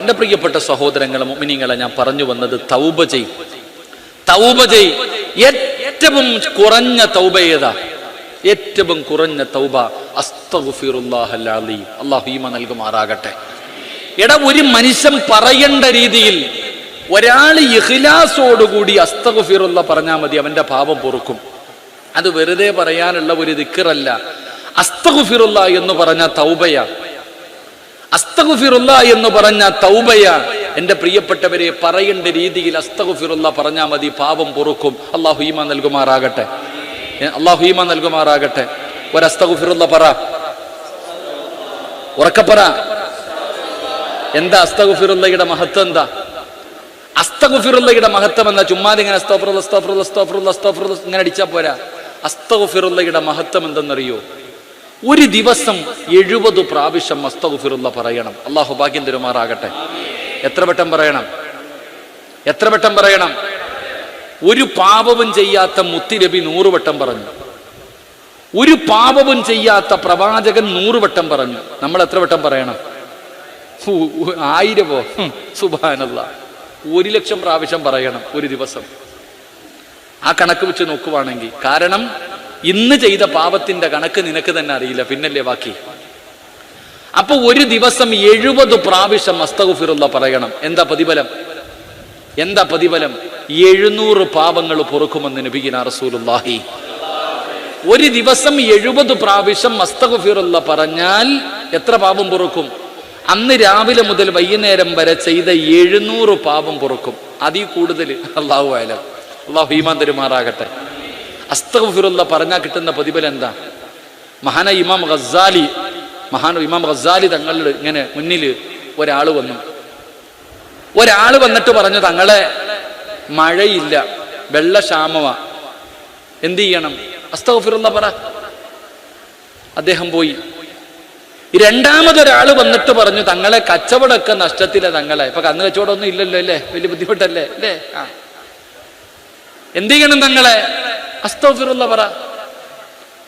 എന്റെ പ്രിയപ്പെട്ട സഹോദരങ്ങളെ മുമിനിങ്ങളെ ഞാൻ പറഞ്ഞു വന്നത് തൗബ ചെയ്. തൗബ ചെയ്. ഏറ്റവും കുറഞ്ഞ തൗബ ഏതാ? ഏറ്റവും കുറഞ്ഞ തൗബ. അസ്തഗുഫിറുല്ലാഹല്ലീം അള്ളാഹു ഈമ നൽകുമാറാകട്ടെ. എടാ ഒരു മനുഷ്യൻ പറയേണ്ട രീതിയിൽ ഒരാൾ ഇഹ്ലാസോടുകൂടി അസ്തഗുഫിറുല്ല പറഞ്ഞാൽ മതി അവന്റെ പാപം പൊറുക്കും. അത് വെറുതെ പറയാനുള്ള ഒരു ദിക്കറല്ല അസ്തഗുഫിറുല്ല എന്ന് പറഞ്ഞ തൗബയാ. അസ്തഗുഫിറുല്ല എന്ന് പറഞ്ഞ തൗബയ എന്റെ പ്രിയപ്പെട്ടവരെ പറയേണ്ട രീതിയിൽ അസ്തഗുഫിറുല്ല പറഞ്ഞാൽ മതി പാപം പൊറുക്കും. അള്ളാഹു ഈമ നൽകുമാറാകട്ടെ. അള്ളാഹു ഈമ നൽകുമാറാകട്ടെ. ഒരസ്തകുഫിറുള്ള പറ. ഉറക്കപ്പറ എന്താ അസ്തഗുഫിറുല്ലയുടെ മഹത്വം എന്താ? അസ്തഗുഫിറുല്ലയുടെ മഹത്വം എന്താ? ചുമ്മാതെ ഇങ്ങനെ അസ്തോഫിറുള്ള അസ്തോഫിറുള്ള അസ്തോഫിറുള്ള അസ്തോഫറുല്ല ഇങ്ങനെ അടിച്ചാൽ പോരാ. അസ്തഗുഫിറുല്ലയുടെ മഹത്വം എന്തെന്നറിയോ? ഒരു ദിവസം എഴുപത് പ്രാവശ്യം അസ്തഗുഫിറുല്ല പറയണം. അള്ളാഹു ഭാഗ്യം തരുമാറാകട്ടെ. എത്ര വട്ടം പറയണം? എത്ര വട്ടം പറയണം? ഒരു പാപവും ചെയ്യാത്ത മുത്തിരബി നൂറുവട്ടം പറഞ്ഞു. ഒരു പാപവും ചെയ്യാത്ത പ്രവാചകൻ നൂറുവട്ടം പറഞ്ഞു. നമ്മൾ എത്ര വട്ടം പറയണം? ആയിരമോ സുബാനല്ല ഒരു ലക്ഷം പ്രാവശ്യം പറയണം ഒരു ദിവസം. ആ കണക്ക് വെച്ച് നോക്കുവാണെങ്കിൽ. കാരണം ഇന്ന് ചെയ്ത പാപത്തിന്റെ കണക്ക് നിനക്ക് തന്നെ അറിയില്ല. പിന്നല്ലേ ബാക്കി? അപ്പൊ ഒരു ദിവസം എഴുപത് പ്രാവശ്യം അസ്തഗുഫിറുള്ള പറയണം. എന്താ പ്രതിഫലം? എന്താ പ്രതിഫലം? എഴുന്നൂറ് പാപങ്ങൾ പൊറുക്കുമെന്ന് നബിഗിന റസൂലുള്ളാഹി. ഒരു ദിവസം എഴുപത് പ്രാവശ്യം മസ്തകുഫിറുള്ള പറഞ്ഞാൽ എത്ര പാപം പൊറുക്കും? അന്ന് രാവിലെ മുതൽ വൈകുന്നേരം വരെ ചെയ്ത എഴുന്നൂറ് പാപം പൊറുക്കും. അതിൽ കൂടുതൽ അള്ളാഹു ആയാലും അള്ളാഹു തരുമാറാകട്ടെ. അസ്തഗുഫിറുള്ള പറഞ്ഞാൽ കിട്ടുന്ന പ്രതിഫലം എന്താ? മഹാന ഇമാം ഗസാലി മഹാൻ ഇമാം ഗസാലി തങ്ങളുടെ ഇങ്ങനെ മുന്നിൽ ഒരാൾ വന്നു. ഒരാൾ വന്നിട്ട് പറഞ്ഞു തങ്ങളെ മഴയില്ല വെള്ളക്ഷാമവ എന്ത് ചെയ്യണം? അസ്തഫിറുള്ള പറ. അദ്ദേഹം പോയി. രണ്ടാമതൊരാൾ വന്നിട്ട് പറഞ്ഞു തങ്ങളെ കച്ചവടമൊക്കെ നഷ്ടത്തില്ല തങ്ങളെ. ഇപ്പൊ കന്ന് കച്ചവടമൊന്നും ഇല്ലല്ലോ അല്ലേ? വലിയ ബുദ്ധിമുട്ടല്ലേ? അല്ലേ? ആ. എന്ത് ചെയ്യണം തങ്ങളെ? അസ്തോഫിറുള്ള പറ.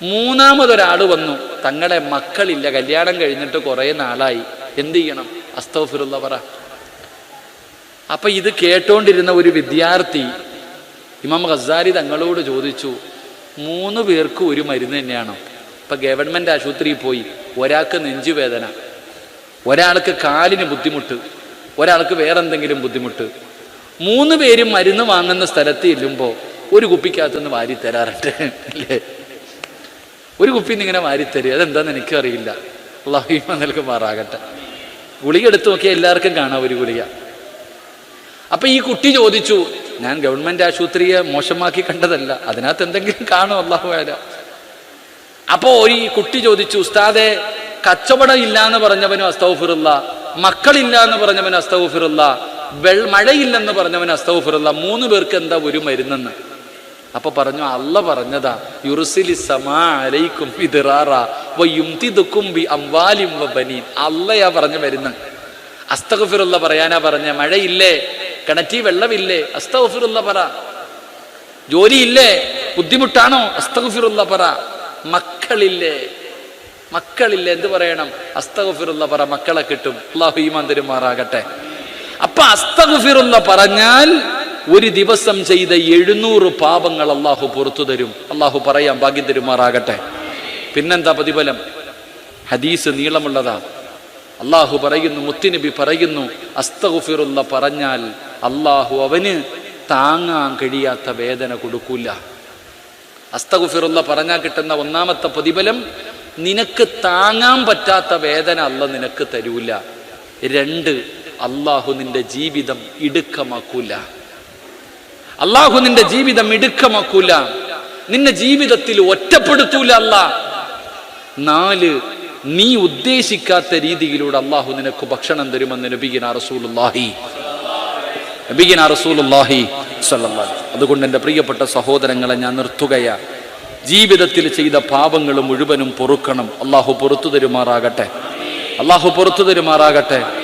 മൂന്നാമതൊരാൾ വന്നു. തങ്ങളെ മക്കളില്ല. കല്യാണം കഴിഞ്ഞിട്ട് കുറെ നാളായി. എന്ത് ചെയ്യണം അസ്തോഫിറുള്ള പറ. അപ്പൊ ഇത് കേട്ടോണ്ടിരുന്ന ഒരു വിദ്യാർത്ഥി ഇമാം ഖസാരി തങ്ങളോട് ചോദിച്ചു മൂന്ന് പേർക്ക് ഒരു മരുന്ന് തന്നെയാണോ? ഇപ്പൊ ഗവൺമെന്റ് ആശുപത്രിയിൽ പോയി. ഒരാൾക്ക് നെഞ്ചുവേദന ഒരാൾക്ക് കാലിന് ബുദ്ധിമുട്ട് ഒരാൾക്ക് വേറെന്തെങ്കിലും ബുദ്ധിമുട്ട്. മൂന്ന് പേരും മരുന്ന് വാങ്ങുന്ന സ്ഥലത്ത് ചെല്ലുമ്പോൾ ഒരു കുപ്പിക്കകത്തുനിന്ന് വാരി തരാറുണ്ട്. അല്ലേ? ഒരു കുപ്പി ഇങ്ങനെ വാരി തരും അതെന്താന്ന് എനിക്കറിയില്ല. അള്ളാഹിമ നൽകുമാറാകട്ടെ ഗുളിക എടുത്തു നോക്കിയാൽ എല്ലാവർക്കും കാണാം ഒരു ഗുളിക. അപ്പം ഈ കുട്ടി ചോദിച്ചു ഞാൻ ഗവൺമെന്റ് ആശുപത്രിയെ മോശമാക്കി കണ്ടതല്ല. അതിനകത്ത് എന്തെങ്കിലും കാണും അള്ളാഹു അപ്പോൾ ഈ കുട്ടി ചോദിച്ചു ഉസ്താദെ കച്ചവടം ഇല്ല എന്ന് പറഞ്ഞവനും അസ്തൗഫിറുള്ള മക്കളില്ല എന്ന് പറഞ്ഞവൻ അസ്തൗഫിറുള്ള വെൾ മഴയില്ലെന്ന് പറഞ്ഞവൻ അസ്തൗഫിറുള്ള മൂന്ന് പേർക്ക് എന്താ ഒരു മരുന്നെന്ന്? അപ്പൊ പറഞ്ഞു അല്ല പറഞ്ഞതാ യുറുസിലി സമാ അലൈക്കും ഇദിറാറ വയുംതിദുക്കും ബി അംവാലിം വബനീൻ അല്ലയാ പറഞ്ഞു മരുന്ന്. അസ്തഗഫിറുള്ള പറയാനാ പറഞ്ഞ മഴയില്ലേ കിണറ്റി വെള്ളമില്ലേ അസ്തഗഫിറുള്ള പറ. ജോലിയില്ലേ ബുദ്ധിമുട്ടാണോ അസ്തഗഫിറുള്ള പറ. മക്കളില്ലേ മക്കളില്ലേ എന്ത് പറയണം? അസ്തഗഫിറുള്ള പറ മക്കളെ കിട്ടും. അള്ളാഹു ഈമാൻ തരുമാറാകട്ടെ. അപ്പൊ എന്ന് പറഞ്ഞാൽ ഒരു ദിവസം ചെയ്ത എഴുന്നൂറ് പാപങ്ങൾ അള്ളാഹു പുറത്തു തരും. അള്ളാഹു പറയാം ഭാഗ്യം തരുമാറാകട്ടെ. പിന്നെന്താ പ്രതിഫലം? ഹദീസ് നീളമുള്ളതാ. അള്ളാഹു പറയുന്നു മുത്തുനബി പറയുന്നു അസ്തഗുഫിറുള്ള പറഞ്ഞാൽ അള്ളാഹു അവന് താങ്ങാൻ കഴിയാത്ത വേദന കൊടുക്കൂല. അസ്തഗുഫിറുള്ള പറഞ്ഞാൽ കിട്ടുന്ന ഒന്നാമത്തെ പ്രതിഫലം നിനക്ക് താങ്ങാൻ പറ്റാത്ത വേദന അല്ല നിനക്ക് തരൂല. രണ്ട് അള്ളാഹു നിന്റെ ജീവിതം ഇടുക്കമാക്കൂല. അള്ളാഹു നിന്റെ ജീവിതം ഇടുക്കമാക്കൂല. നിന്നെ ജീവിതത്തിൽ ഒറ്റപ്പെടുത്തൂല അല്ല. നാല് നീ ഉദ്ദേശിക്കാത്ത രീതിയിലൂടെ അള്ളാഹു നിനക്ക് ഭക്ഷണം തരുമെന്ന് നബിഗിന അതുകൊണ്ട് എന്റെ പ്രിയപ്പെട്ട സഹോദരങ്ങളെ ഞാൻ നിർത്തുകയാ. ജീവിതത്തിൽ ചെയ്ത പാപങ്ങൾ മുഴുവനും പൊറുക്കണം. അള്ളാഹു പൊറത്തു തരുമാറാകട്ടെ. അള്ളാഹു പുറത്തു തരുമാറാകട്ടെ.